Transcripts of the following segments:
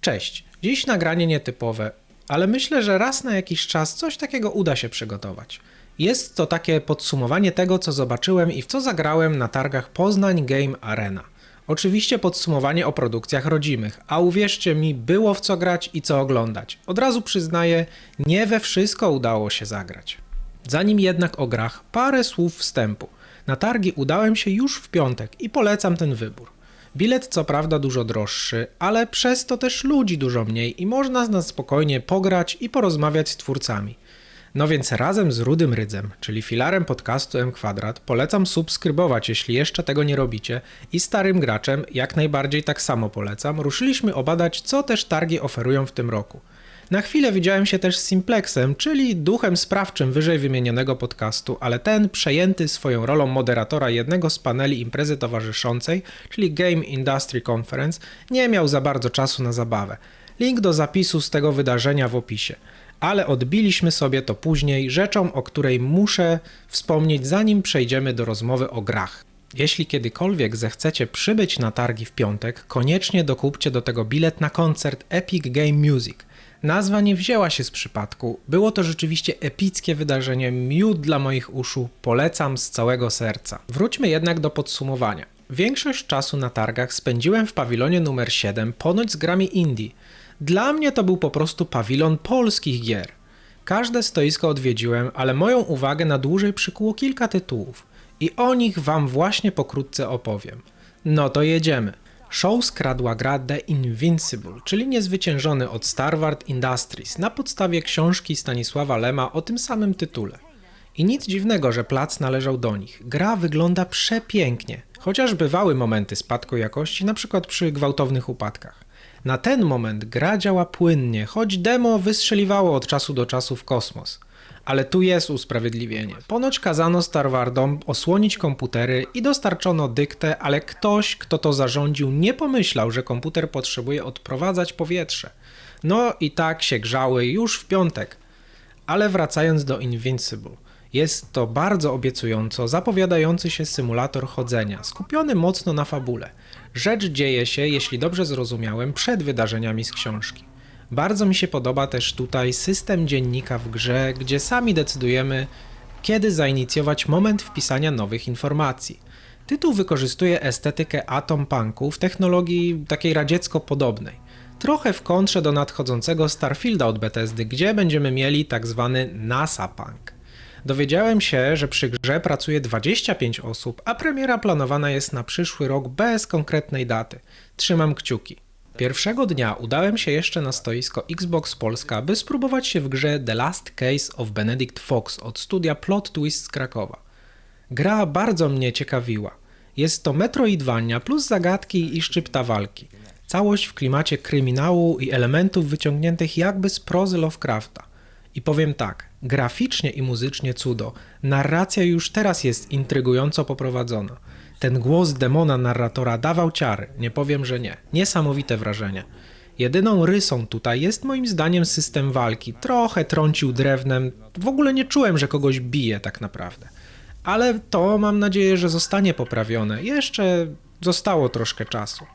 Cześć, dziś nagranie nietypowe, ale myślę, że raz na jakiś czas coś takiego uda się przygotować. Jest to takie podsumowanie tego, co zobaczyłem i w co zagrałem na targach Poznań Game Arena. Oczywiście podsumowanie o produkcjach rodzimych, a uwierzcie mi, było w co grać i co oglądać. Od razu przyznaję, nie we wszystko udało się zagrać. Zanim jednak o grach, parę słów wstępu. Na targi udałem się już w piątek i polecam ten wybór. Bilet co prawda dużo droższy, ale przez to też ludzi dużo mniej i można na spokojnie pograć i porozmawiać z twórcami. No więc razem z Rudym Rydzem, czyli filarem podcastu M Kwadrat, polecam subskrybować, jeśli jeszcze tego nie robicie, i starym graczem jak najbardziej tak samo polecam. Ruszyliśmy obadać, co też targi oferują w tym roku. Na chwilę widziałem się też z Simplexem, czyli duchem sprawczym wyżej wymienionego podcastu, ale ten przejęty swoją rolą moderatora jednego z paneli imprezy towarzyszącej, czyli Game Industry Conference, nie miał za bardzo czasu na zabawę. Link do zapisu z tego wydarzenia w opisie. Ale odbiliśmy sobie to później rzeczą, o której muszę wspomnieć, zanim przejdziemy do rozmowy o grach. Jeśli kiedykolwiek zechcecie przybyć na targi w piątek, koniecznie dokupcie do tego bilet na koncert Epic Game Music. Nazwa nie wzięła się z przypadku. Było to rzeczywiście epickie wydarzenie, miód dla moich uszu, polecam z całego serca. Wróćmy jednak do podsumowania. Większość czasu na targach spędziłem w pawilonie numer 7, ponoć z grami indie. Dla mnie to był po prostu pawilon polskich gier. Każde stoisko odwiedziłem, ale moją uwagę na dłużej przykuło kilka tytułów. I o nich wam właśnie pokrótce opowiem. No to jedziemy. Show skradła gra The Invincible, czyli niezwyciężony od Starward Industries na podstawie książki Stanisława Lema o tym samym tytule. I nic dziwnego, że plac należał do nich. Gra wygląda przepięknie, chociaż bywały momenty spadku jakości, np. przy gwałtownych upadkach. Na ten moment gra działa płynnie, choć demo wystrzeliwało od czasu do czasu w kosmos. Ale tu jest usprawiedliwienie. Ponoć kazano Starwardom osłonić komputery i dostarczono dyktę, ale ktoś, kto to zarządził, nie pomyślał, że komputer potrzebuje odprowadzać powietrze. No i tak się grzały już w piątek. Ale wracając do Invincible. Jest to bardzo obiecująco zapowiadający się symulator chodzenia, skupiony mocno na fabule. Rzecz dzieje się, jeśli dobrze zrozumiałem, przed wydarzeniami z książki. Bardzo mi się podoba też tutaj system dziennika w grze, gdzie sami decydujemy, kiedy zainicjować moment wpisania nowych informacji. Tytuł wykorzystuje estetykę atom punku w technologii takiej radziecko podobnej. Trochę w kontrze do nadchodzącego Starfielda od Bethesdy, gdzie będziemy mieli tak zwany NASA punk. Dowiedziałem się, że przy grze pracuje 25 osób, a premiera planowana jest na przyszły rok bez konkretnej daty. Trzymam kciuki. Pierwszego dnia udałem się jeszcze na stoisko Xbox Polska, by spróbować się w grze The Last Case of Benedict Fox od studia Plot Twist z Krakowa. Gra bardzo mnie ciekawiła. Jest to Metroidvania plus zagadki i szczypta walki. Całość w klimacie kryminału i elementów wyciągniętych jakby z prozy Lovecrafta. I powiem tak, graficznie i muzycznie cudo. Narracja już teraz jest intrygująco poprowadzona. Ten głos demona narratora dawał ciary, nie powiem, że nie. Niesamowite wrażenie. Jedyną rysą tutaj jest moim zdaniem system walki. Trochę trącił drewnem, w ogóle nie czułem, że kogoś bije tak naprawdę. Ale to mam nadzieję, że zostanie poprawione. Jeszcze zostało troszkę czasu.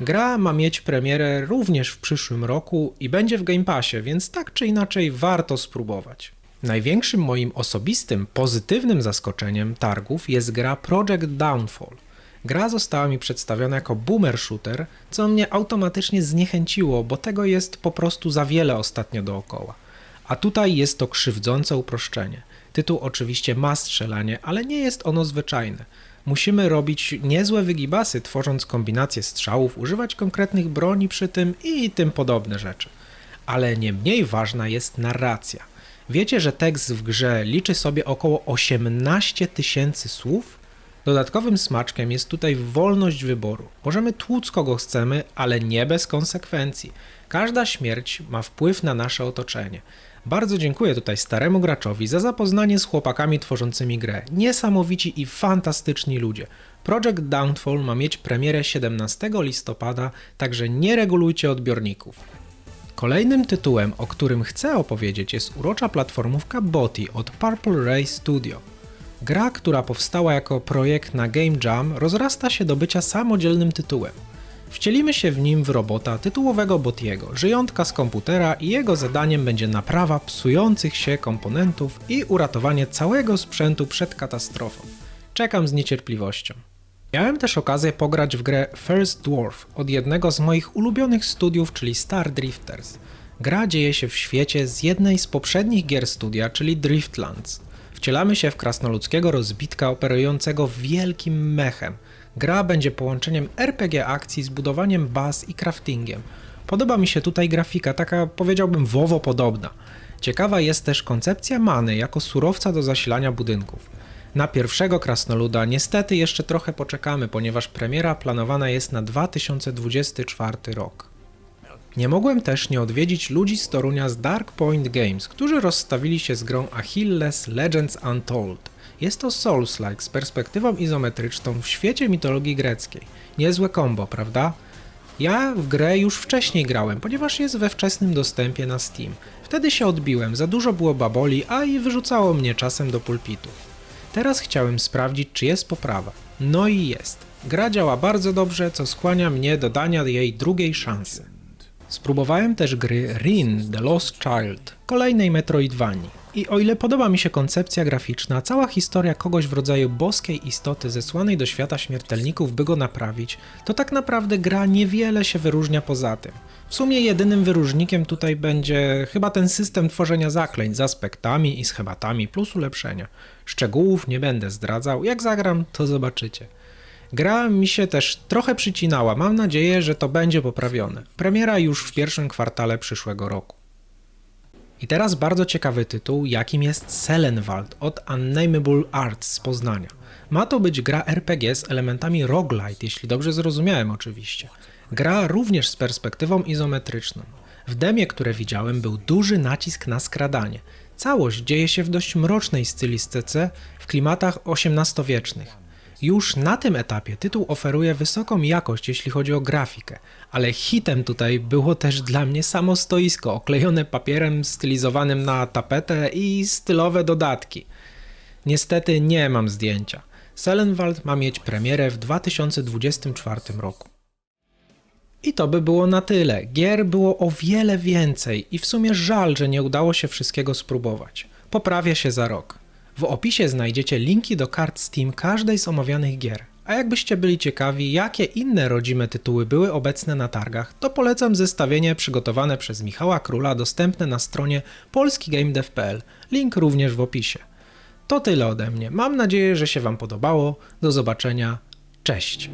Gra ma mieć premierę również w przyszłym roku i będzie w Game Passie, więc tak czy inaczej warto spróbować. Największym moim osobistym, pozytywnym zaskoczeniem targów jest gra Project Downfall. Gra została mi przedstawiona jako boomer shooter, co mnie automatycznie zniechęciło, bo tego jest po prostu za wiele ostatnio dookoła. A tutaj jest to krzywdzące uproszczenie. Tytuł oczywiście ma strzelanie, ale nie jest ono zwyczajne. Musimy robić niezłe wygibasy, tworząc kombinacje strzałów, używać konkretnych broni przy tym i tym podobne rzeczy. Ale nie mniej ważna jest narracja. Wiecie, że tekst w grze liczy sobie około 18 tysięcy słów? Dodatkowym smaczkiem jest tutaj wolność wyboru. Możemy tłuc kogo chcemy, ale nie bez konsekwencji. Każda śmierć ma wpływ na nasze otoczenie. Bardzo dziękuję tutaj staremu graczowi za zapoznanie z chłopakami tworzącymi grę. Niesamowici i fantastyczni ludzie. Project Downfall ma mieć premierę 17 listopada, także nie regulujcie odbiorników. Kolejnym tytułem, o którym chcę opowiedzieć, jest urocza platformówka Boti od Purple Ray Studio. Gra, która powstała jako projekt na Game Jam, rozrasta się do bycia samodzielnym tytułem. Wcielimy się w nim w robota tytułowego Botiego, żyjątka z komputera i jego zadaniem będzie naprawa psujących się komponentów i uratowanie całego sprzętu przed katastrofą. Czekam z niecierpliwością. Miałem też okazję pograć w grę First Dwarf od jednego z moich ulubionych studiów, czyli Star Drifters. Gra dzieje się w świecie z jednej z poprzednich gier studia, czyli Driftlands. Wcielamy się w krasnoludzkiego rozbitka operującego wielkim mechem. Gra będzie połączeniem RPG akcji z budowaniem baz i craftingiem. Podoba mi się tutaj grafika, taka powiedziałbym WoWo podobna. Ciekawa jest też koncepcja many jako surowca do zasilania budynków. Na pierwszego krasnoluda niestety jeszcze trochę poczekamy, ponieważ premiera planowana jest na 2024 rok. Nie mogłem też nie odwiedzić ludzi z Torunia z Dark Point Games, którzy rozstawili się z grą Achilles Legends Untold. Jest to Souls-like z perspektywą izometryczną w świecie mitologii greckiej. Niezłe combo, prawda? Ja w grę już wcześniej grałem, ponieważ jest we wczesnym dostępie na Steam. Wtedy się odbiłem, za dużo było baboli, a i wyrzucało mnie czasem do pulpitu. Teraz chciałem sprawdzić, czy jest poprawa. No i jest. Gra działa bardzo dobrze, co skłania mnie do dania jej drugiej szansy. Spróbowałem też gry Rin The Lost Child, kolejnej Metroidvanii. I o ile podoba mi się koncepcja graficzna, cała historia kogoś w rodzaju boskiej istoty zesłanej do świata śmiertelników, by go naprawić, to tak naprawdę gra niewiele się wyróżnia poza tym. W sumie jedynym wyróżnikiem tutaj będzie chyba ten system tworzenia zaklęć z aspektami i schematami plus ulepszenia. Szczegółów nie będę zdradzał, jak zagram to zobaczycie. Gra mi się też trochę przycinała, mam nadzieję, że to będzie poprawione. Premiera już w pierwszym kwartale przyszłego roku. I teraz bardzo ciekawy tytuł, jakim jest Selenwald od Unnameable Arts z Poznania. Ma to być gra RPG z elementami roguelite, jeśli dobrze zrozumiałem oczywiście. Gra również z perspektywą izometryczną. W demie, które widziałem, był duży nacisk na skradanie. Całość dzieje się w dość mrocznej stylistyce, w klimatach XVIII-wiecznych. Już na tym etapie tytuł oferuje wysoką jakość, jeśli chodzi o grafikę, ale hitem tutaj było też dla mnie samo stoisko oklejone papierem stylizowanym na tapetę i stylowe dodatki. Niestety nie mam zdjęcia. Selenwald ma mieć premierę w 2024 roku. I to by było na tyle. Gier było o wiele więcej i w sumie żal, że nie udało się wszystkiego spróbować. Poprawia się za rok. W opisie znajdziecie linki do kart Steam każdej z omawianych gier. A jakbyście byli ciekawi, jakie inne rodzime tytuły były obecne na targach, to polecam zestawienie przygotowane przez Michała Króla dostępne na stronie polskigamedev.pl. Link również w opisie. To tyle ode mnie. Mam nadzieję, że się Wam podobało. Do zobaczenia. Cześć.